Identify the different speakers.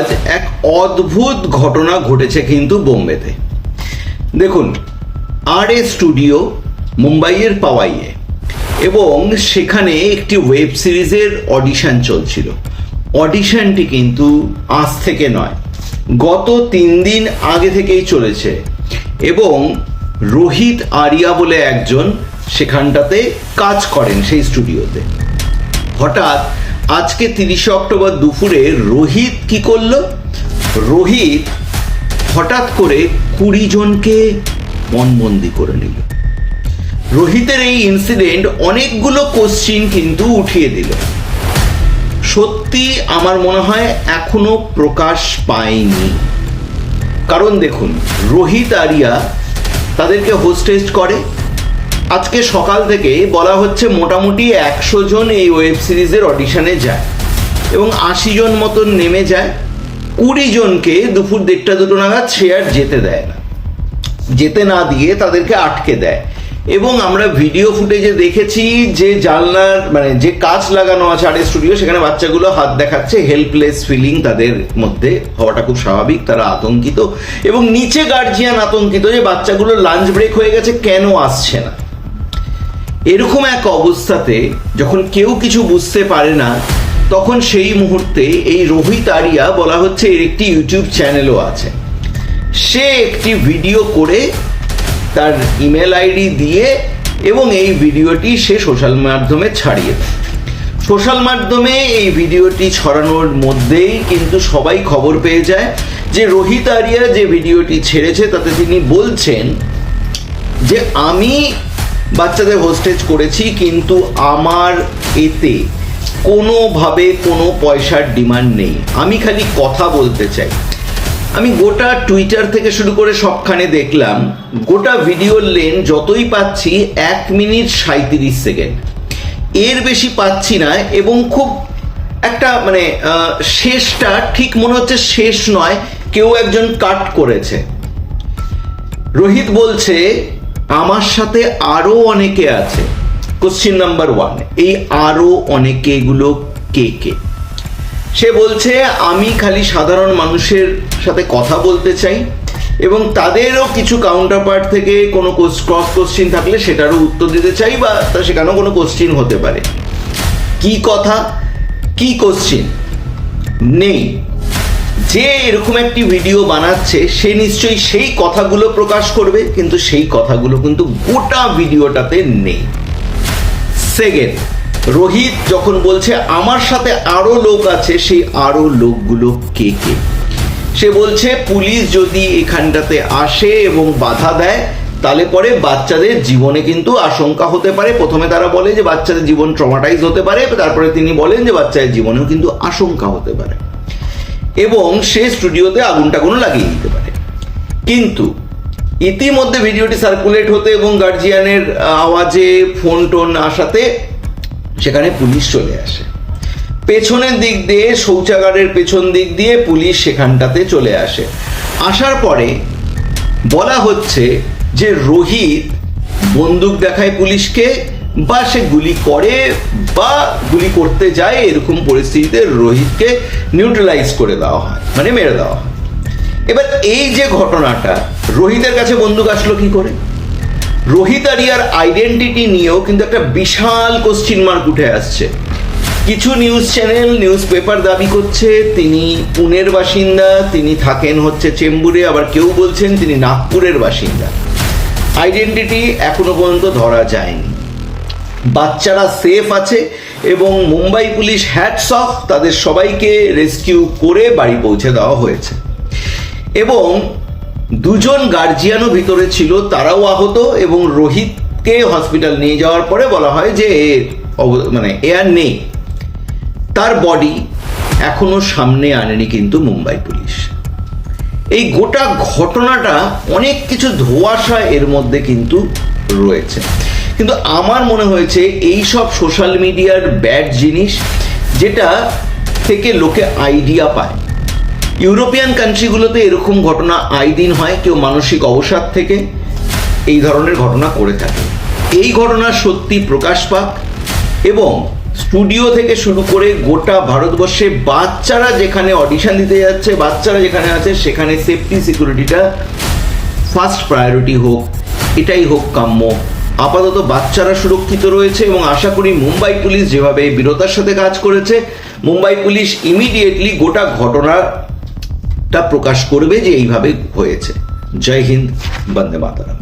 Speaker 1: আজ এক অদ্ভুত ঘটনা ঘটেছে কিন্তু বোম্বেতে। দেখুন, আর এ স্টুডিও মুম্বাইয়ের পাওয়াইয়ে এবং সেখানে একটি ওয়েব সিরিজের অডিশন চলছিল। অডিশনটি কিন্তু আজ থেকে নয়, গত তিন দিন আগে থেকেই চলেছে এবং রোহিত আরিয়া বলে একজন সেখানটাতে কাজ করেন সেই স্টুডিওতে। হঠাৎ আজকে তিরিশে অক্টোবর দুপুরে রোহিত কি করল? রোহিত হঠাৎ করে কুড়ি জনকে মনবন্দি করে নিল। রোহিতের এই ইনসিডেন্ট অনেকগুলো কোশ্চিন কিন্তু উঠিয়ে দিল। সত্যি আমার মনে হয় এখনও প্রকাশ পায়নি। কারণ দেখুন, রোহিত আরিয়া তাদেরকে হোস্টেস্ট করে আজকে সকাল থেকে বলা হচ্ছে মোটামুটি একশো জন এই ওয়েব সিরিজের অডিশনে যায় এবং আশি জন মতন নেমে যায়। কুড়ি জনকে দুপুর দেড়টা দুটো নাগাদ আর যেতে দেয় না। যেতে না দিয়ে তাদেরকে আটকে দেয়। এবং আমরা ভিডিও ফুটেজে দেখেছি যে জানলার মানে যে কাজ লাগানো আছে আর্ট স্টুডিও, সেখানে বাচ্চাগুলো হাত দেখাচ্ছে হেল্পলেস ফিলিং তাদের মধ্যে হওয়াটা খুব স্বাভাবিক, তারা আতঙ্কিত এবং নিচে গার্জিয়ান আতঙ্কিত যে বাচ্চাগুলো লাঞ্চ ব্রেক হয়ে গেছে, কেন আসছে না? এরকম এক অবস্থাতে যখন কেউ কিছু বুঝতে পারে না, তখন সেই মুহূর্তে এই রোহিত আরিয়া বলা হচ্ছে এর একটি ইউটিউব চ্যানেলও আছে। সে একটি ভিডিও করে তার ইমেল আইডি দিয়ে এবং এই ভিডিওটি সে সোশ্যাল মাধ্যমে ছাড়িয়ে সোশ্যাল মাধ্যমে এই ভিডিওটি ছড়ানোর মধ্যেই কিন্তু সবাই খবর পেয়ে যায় যে রোহিত আরিয়া যে ভিডিওটি ছেড়েছে, তাতে তিনি বলছেন যে আমি বাচ্চাদের হোস্টেজ করেছি, কিন্তু আমার এতে কোনোভাবে কোনো পয়সার ডিমান্ড নেই। আমি খালি কথা বলতে চাই। আমি গোটা টুইটার থেকে শুরু করে সবখানে দেখলাম, গোটা ভিডিওর লেন যতই পাচ্ছি এক মিনিট সাঁত্রিশ সেকেন্ড এর বেশি পাচ্ছি না এবং খুব একটা মানে শেষটা ঠিক মনে হচ্ছে শেষ নয়, কেউ একজন কাট করেছে। রোহিত বলছে আমার সাথে আরও অনেকে আছে। কোশ্চিন নাম্বার ওয়ান এই আরও অনেকে এগুলো কে কে? সে বলছে, আমি খালি সাধারণ মানুষের সাথে কথা বলতে চাই এবং তাদেরও কিছু কাউন্টার পার্ট থেকে কোনো ক্রস কোশ্চিন থাকলে সেটারও উত্তর দিতে চাই বা তা সেখানেও কোনো কোশ্চিন হতে পারে। কি কথা? কি কোশ্চিন নেই। যে এরকম একটি ভিডিও বানাচ্ছে, সে নিশ্চয়ই সেই কথাগুলো প্রকাশ করবে, কিন্তু সেই কথাগুলো কিন্তু গোটা ভিডিওটাতে নেই। সেকেন্ড, রোহিত যখন বলছে, আমার সাথে আরও লোক আছে, সেই আরও লোকগুলো কে কে? সে বলছে, পুলিশ যদি এখানটাতে আসে এবং বাধা দেয়, তাহলে পরে বাচ্চাদের জীবনে কিন্তু আশঙ্কা হতে পারে। প্রথমে তারা বলে যে, বাচ্চাদের জীবন ট্রমাটাইজ হতে পারে। তারপরে তিনি বলেন যে, বাচ্চাদের জীবনেও কিন্তু আশঙ্কা হতে পারে। এবং সে স্টুডিওতে আগুনটা কোনো লাগিয়ে দিতে পারে। কিন্তু ইতিমধ্যে ভিডিওটি সার্কুলেট হতে এবং গার্জিয়ানের আওয়াজে ফোন টোন আসাতে সেখানে পুলিশ চলে আসে। পেছনের দিক দিয়ে, শৌচাগারের পেছন দিক দিয়ে পুলিশ সেখানটাতে চলে আসে। আসার পরে বলা হচ্ছে যে রোহিত বন্দুক দেখায় পুলিশকে বা সে গুলি করে বা গুলি করতে যায়, এরকম পরিস্থিতিতে রোহিতকে নিউট্রালাইজ করে দেওয়া হয় মানে মেরে দেওয়া হয়। এবার এই যে ঘটনাটা, রোহিতের কাছে বন্দুক আসলো কি করে? রোহিত আরিয়ার আইডেন্টিটি নিয়েও কিন্তু একটা বিশাল কোশ্চিন মার্ক উঠে আসছে। কিছু নিউজ চ্যানেল নিউজ পেপার দাবি করছে, তিনি পুনের বাসিন্দা, তিনি থাকেন হচ্ছে চেম্বুরে, আবার কেউ বলছেন তিনি নাগপুরের বাসিন্দা। আইডেন্টিটি এখনও পর্যন্ত ধরা যায়নি। বাচ্চারা সেফ আছে এবং মুম্বাই পুলিশ হ্যাটস অফ তাদের সবাইকে রেস্কিউ করে বাড়ি পৌঁছে দেওয়া হয়েছে। এবং দুজন গার্জিয়ানও ভিতরে ছিল, তারাও আহত এবং রোহিতকে হসপিটাল নিয়ে যাওয়ার পরে বলা হয় যে মানে এ আর নেই। তার বডি এখনও সামনে আনেনি কিন্তু মুম্বাই পুলিশ। এই গোটা ঘটনাটা অনেক কিছু ধোঁয়াশা এর মধ্যে কিন্তু রয়েছে। কিন্তু আমার মনে হয়েছে এই সব সোশ্যাল মিডিয়ার ব্যাড জিনিস যেটা থেকে লোকে আইডিয়া পায়। ইউরোপিয়ান কান্ট্রিগুলোতে এরকম ঘটনা আই দিন হয়, কেউ মানসিক অবসাদ থেকে এই ধরনের ঘটনা করে থাকে। এই ঘটনা সত্যি প্রকাশ পাক এবং স্টুডিও থেকে শুরু করে গোটা ভারতবর্ষে বাচ্চারা যেখানে অডিশন দিতে যাচ্ছে, বাচ্চারা যেখানে আছে, সেখানে সেফটি সিকিউরিটিটা ফার্স্ট প্রায়োরিটি হোক, এটাই হোক কাম্য। আপাতত বাচ্চারা সুরক্ষিত রয়েছে এবং আশা করি মুম্বাই পুলিশ যেভাবে বিরতার সাথে কাজ করেছে, মুম্বাই পুলিশ ইমিডিয়েটলি গোটা ঘটনাটা প্রকাশ করবে যে এইভাবে হয়েছে। জয় হিন্দ, বন্দে মাতারাম।